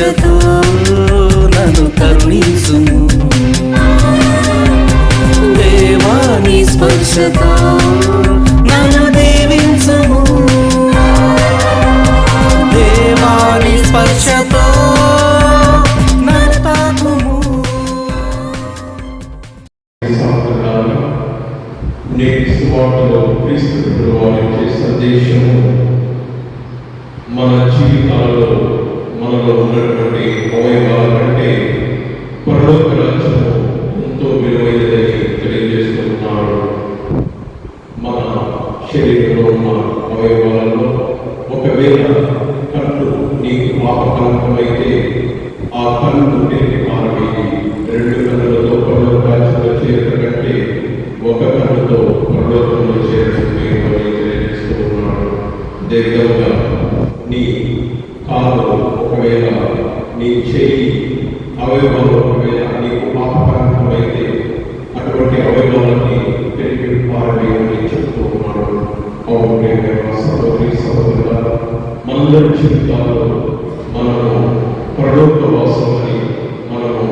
దీక్షతో నన్ను కరుణించుము. దేవాని స్పర్శతో నన్ను దీవించుము. దేవాని స్పర్శతో క్రీస్తు వారు మన జీవితాల్లో మనలో ఉన్నటువంటి అవయవాల కంటే పరలోక రాజ్యము ఎంతో విలువైనదని తెలియజేస్తున్నాడు మన శరీరంలో ఉన్న అవయవాలలో ఒకవేళ కన్ను నీకు పాపకలంకమైతే ఆ కన్ను తిరిగి పారవేయి. రెండు కన్నులతో పరలోక రాజ్యంలో చేరట కంటే ఒక కన్నుతో పరలోకంలో చేరడం మేలు అని నీ కాదు ఒకవేళ నీ చేయి అవయవాలు ఒకవేళ నీకు పాపకరంకమైతే అటువంటి అవయవాలని తెలిపి పారవేయమని చెప్తూ ఉన్నాడు సహోదరి సహోదరుల మనందరి జీవితాల్లో మనము పరలోక వాసమని మనము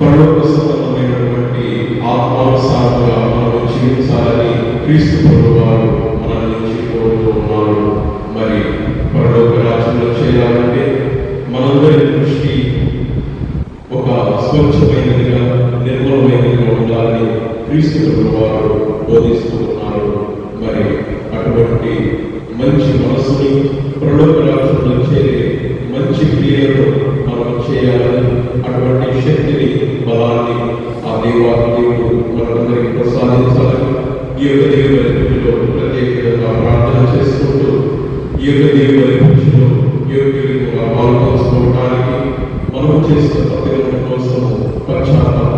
పరలోక సంబంధమైనటువంటి ఆత్మానుసారంగా మనము జీవించాలని క్రీస్తు ప్రభు వారు మన నుంచి కోరుతూ ఉన్నారు. మరి స్వచ్ఛమైనదిగా నిర్మలమైనదిగా ఉండాలని క్రీస్తు ప్రభు వారు బోధిస్తూ ఉన్నారు మరి అటువంటి మంచి మనసుని పరలోక రాజ్యంలో చేరే మంచి క్రియలు మనం చేయాలని అటువంటి శక్తిని బలాన్ని ఆ దేవాది దేవుడు మనందరికీ ప్రసాదించాలని ఈ యొక్క దేవుని పూజలో ప్రత్యేకంగా ప్రార్థన చేసుకుంటూ ఈ యొక్క దేవుని పూజలో యోగ్యులుగా పాల్గొనడానికి మనము చేసిన Pode falar.